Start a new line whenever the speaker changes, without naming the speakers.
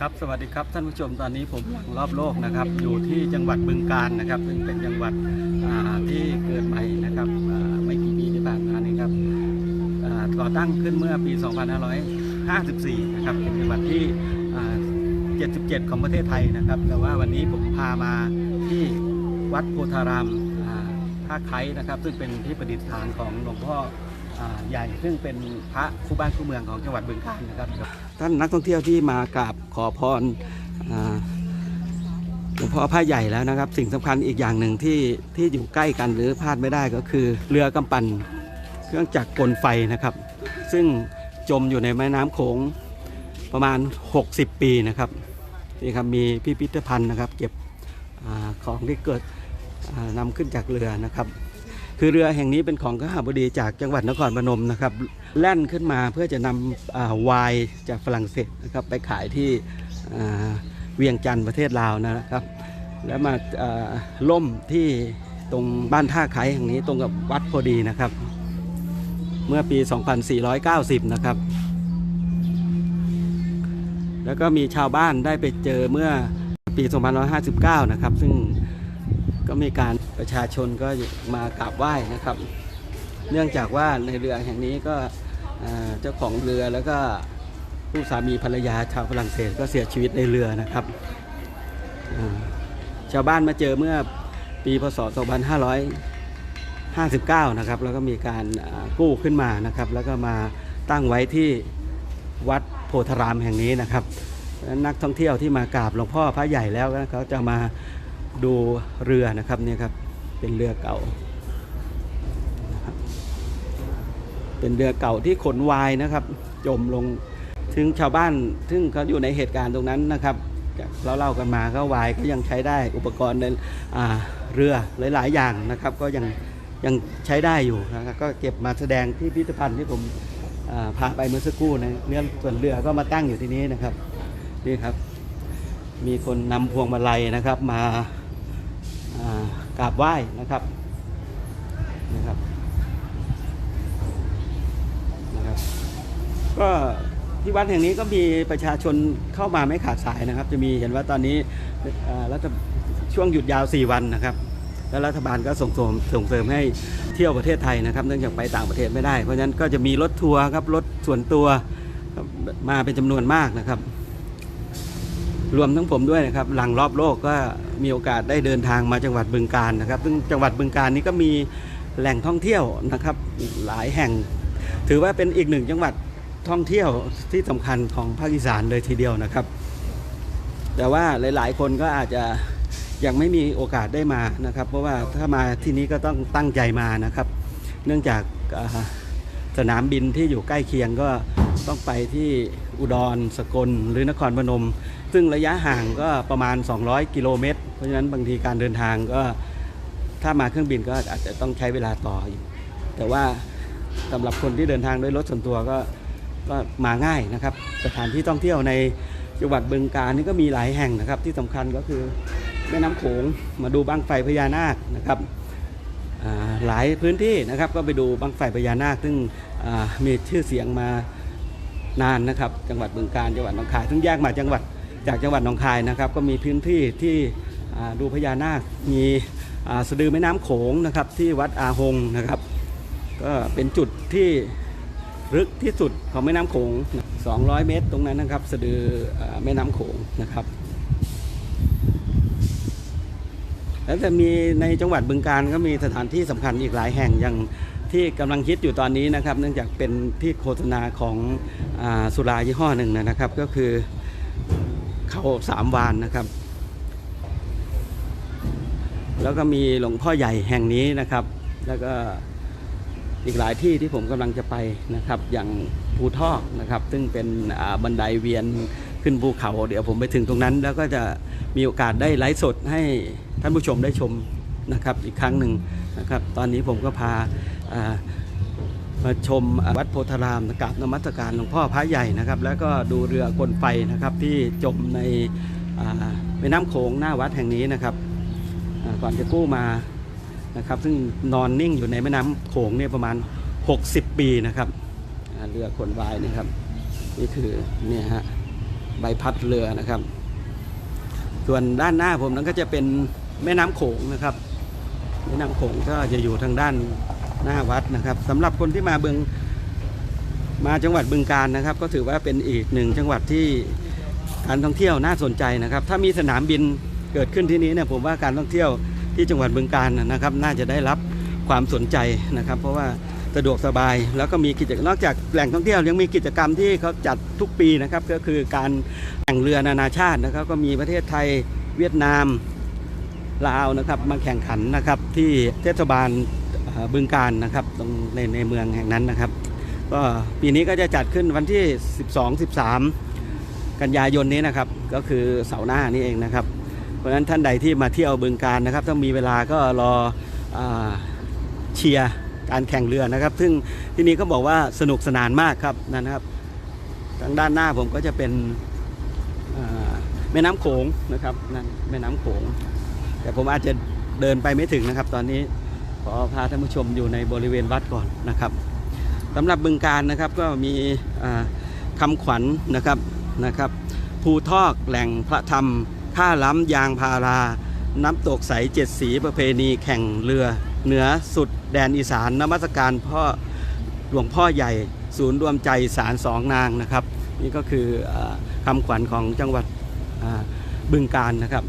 ครับสวัสดีครับท่านผู้ชมตอนนี้ผมหลังรอบโลกนะครับ อยู่ที่จังหวัดบึงกาฬนะครับซึ่งเป็นจังหวัดที่เกิดใหม่นะครับไม่กี่ปีที่ผ่านมานี้ครับอ่าก่อตั้งขึ้นเมื่อปี 2554 นะครับเป็นจังหวัดที่ 77 ของประเทศไทยนะครับ แต่ว่าวันนี้ผมพามาที่วัดโพธารามท่าไคร้นะครับ ซึ่งเป็นที่ประดิษฐานของหลวงพ่อใหญ่ซึ่งเป็นพระคู่บ้านคู่เมืองของจังหวัดบึงกาฬนะครับ ท่านนักท่องเที่ยวที่มากราบขอพรหลวงพ่อพระใหญ่แล้วนะครับ สิ่งสำคัญอีกอย่างหนึ่งที่ที่อยู่ใกล้กันหรือพลาดไม่ได้ก็คือ เรือกำปั่นเครื่องจักรกลไฟนะครับ ซึ่งจมอยู่ในแม่น้ำโขงประมาณ 60 ปีนะครับนี่ครับมีพิพิธภัณฑ์นะครับ เก็บอของที่เกิดอ่านำขึ้นจากเรือนะครับ คือเรือแห่งนี้เป็นของข้าบดีจากจังหวัดนครพนมนะครับแล่นขึ้นมาเพื่อจะนำอ่าไวน์จากฝรั่งเศสนะครับไปขายที่เวียงจันทร์ประเทศลาวนะครับ แล้วมาาล่มที่ตรงบ้านท่าไคร้แห่งนี้ตรงกับวัดพอดีนะครับ เมื่อปี 2490 นะครับ แล้วก็มีชาวบ้านได้ไปเจอเมื่อปี 2559 นะครับ ซึ่งก็มีการ ประชาชนก็มากราบไหว้นะครับ เนื่องจากว่าในเรือแห่งนี้ก็เจ้าของเรือแล้วก็ผู้สามีภรรยาชาวฝรั่งเศสก็เสียชีวิตในเรือนะครับ ชาวบ้านมาเจอเมื่อปีพศ 2559 นะครับ แล้วก็มีการกู้ขึ้นมานะครับ แล้วก็มาตั้งไว้ที่วัดโพธารามแห่งนี้นะครับ นักท่องเที่ยวที่มากราบหลวงพ่อพระใหญ่แล้วก็จะมาดูเรือนะครับเนี่ยครับ เป็นเรือเก่า เป็นเรือเก่าที่ขนวายนะครับ จมลงถึงชาวบ้าน ซึ่งเขาอยู่ในเหตุการณ์ตรงนั้นนะครับเราเล่ากันมาก็วายก็ยังใช้ได้อุปกรณ์ในเรือหลาย ๆ อย่างนะครับ ก็ยังยังใช้ได้อยู่นะครับก็เก็บมาแสดงที่พิพิธภัณฑ์ที่ผมพาไปเมื่อสักครู่นะเนื้อส่วนเรือก็มาตั้งอยู่ที่นี้นะครับนี่ครับ มีคนนำพวงมาลัยนะครับมา กราบไหว้นะครับนะครับนะครับ ก็ที่วัดแห่งนี้ก็มีประชาชนเข้ามาไม่ขาดสายนะครับ จะมีเห็นว่าตอนนี้อ่ารัฐช่วงหยุดยาว 4 วันนะครับ แล้วรัฐบาลก็ส่งเสริมส่งเสริมให้เที่ยวประเทศไทยนะครับ เนื่องจากไปต่างประเทศไม่ได้ เพราะฉะนั้นก็จะมีรถทัวร์ครับรถส่วนตัวมาเป็นจำนวนมากนะครับ รวมทั้งผมด้วยนะครับหลังรอบโลกก็มีโอกาสได้เดินทางมาจังหวัดบึงกาฬนะครับ ซึ่งจังหวัดบึงกาฬนี้ก็มีแหล่งท่องเที่ยวนะครับหลายแห่ง ถือว่าเป็นอีกหนึ่งจังหวัดท่องเที่ยวที่สำคัญของภาคอีสานเลยทีเดียวนะครับ แต่ว่าหลาย ๆ คนก็อาจจะยังไม่มีโอกาสได้มานะครับ เพราะว่าถ้ามาที่นี้ก็ต้องตั้งใจมานะครับ เนื่องจากสนามบินที่อยู่ใกล้เคียงก็ต้องไปที่อุดรสกลหรือนครพนม ซึ่งระยะห่างก็ประมาณ 200 กิโลเมตร เพราะฉะนั้นบางทีการเดินทางก็ถ้ามาเครื่องบินก็อาจจะต้องใช้เวลาต่ออยู่แต่ว่าสำหรับคนที่เดินทางด้วยรถส่วนตัวก็ก็มาง่ายนะครับ สถานที่ท่องเที่ยวในจังหวัดบึงกาฬนี่ก็มีหลายแห่งนะครับ ที่สำคัญก็คือแม่น้ำโขงมาดูบั้งไฟพญานาคนะครับหลายพื้นที่นะครับก็ไปดูบั้งไฟพญานาค ซึ่งมีชื่อเสียงมานานนะครับ จังหวัดบึงกาฬจังหวัดหนองคายซึ่งแยกมาจังหวัด จากจังหวัดหนองคายนะครับ ก็มีพื้นที่ที่ดูพญานาค มีสะดือแม่น้ำโขงนะครับ ที่วัดอาหงนะครับ ก็เป็นจุดที่ลึกที่สุดของแม่น้ำโขง 200 เมตรตรงนั้นนะครับ สะดือแม่น้ำโขงนะครับแล้วจะมีในจังหวัดบึงการก็มีสถานที่สำคัญอีกหลายแห่งอย่างที่กำลังคิดอยู่ตอนนี้นะครับ เนื่องจากเป็นที่โฆษณาของอสุรายี่ห้อหนึ่งนะครับ ก็คือ เขาสามวานนะครับ แล้วก็มีหลวงพ่อใหญ่แห่งนี้นะครับ แล้วก็อีกหลายที่ที่ผมกำลังจะไปนะครับ อย่างภูทอกนะครับ ซึ่งเป็นบันไดเวียนขึ้นภูเขา เดี๋ยวผมไปถึงตรงนั้น แล้วก็จะมีโอกาสได้ไลฟ์สดให้ท่านผู้ชมได้ชมนะครับอีกครั้งหนึ่งนะครับ ตอนนี้ผมก็พา มาชมวัดโพธารามกราบนมัสการหลวงพ่อพระใหญ่นะครับ แล้วก็ดูเรือกลไฟนะครับที่จมในแม่น้ำโขงหน้าวัดแห่งนี้นะครับก่อนจะกู้มานะครับ ซึ่งนอนนิ่งอยู่ในแม่น้ำโขงเนี่ยประมาณ 60 ปีนะครับเรือขนวายนะครับ นี่คือเนี่ยฮะใบพัดเรือนะครับ ส่วนด้านหน้าผมนั้นก็จะเป็นแม่น้ำโขงนะครับ แม่น้ำโขงก็จะอยู่ทางด้าน หน้าวัดนะครับสำหรับคนที่มาเบืองมาจังหวัดบึงการนะครับ ก็ถือว่าเป็นอีกหนึ่งจังหวัดที่การท่องเที่ยวน่าสนใจนะครับ ถ้ามีสนามบินเกิดขึ้นที่นี้เนี่ยผมว่าการท่องเที่ยวที่จังหวัดบึงการนะครับ น่าจะได้รับความสนใจนะครับ เพราะว่าสะดวกสบายแล้วก็มีกิจนอกจากแหล่งท่องเที่ยวยังมีกิจกรรมที่เขาจัดทุกปีนะครับ ก็คือการแข่งเรือนานาชาตินะครับ ก็มีประเทศไทยเวียดนามลาวนะครับ มาแข่งขันนะครับที่เทศบาล บึงการนะครับตรงในในเมืองแห่งนั้นนะครับ ก็ปีนี้ก็จะจัดขึ้นวันที่ 12 13 กันยายนนี้นะครับ ก็คือเสาร์หน้านี่เองนะครับ เพราะฉะนั้นท่านใดที่มาเที่ยวบึงการนะครับ ถ้ามีเวลาก็รอเชียร์การแข่งเรือนะครับ ซึ่งที่นี้ก็บอกว่าสนุกสนานมากครับนะครับ ทางด้านหน้าผมก็จะเป็นแม่น้ำโขงนะครับนั่นแม่น้ำโขง แต่ผมอาจจะเดินไปไม่ถึงนะครับ ตอนนี้ ขอพาท่านผู้ชมอยู่ในบริเวณวัดก่อนนะครับสำหรับบึงการนะครับก็มีอ่าคำขวัญนะครับนะครับภูทอกแหล่งพระธรรมท่าล้ำยางพารา น้ำตกใสเจ็ดสีประเพณีแข่งเรือ เหนือสุดแดนอีสานนมัสการพ่อหลวงพ่อใหญ่ศูนย์รวมใจสารสองนางนะครับ นี่ก็คืออคำขวัญของจังหวัดบึงการนะครับ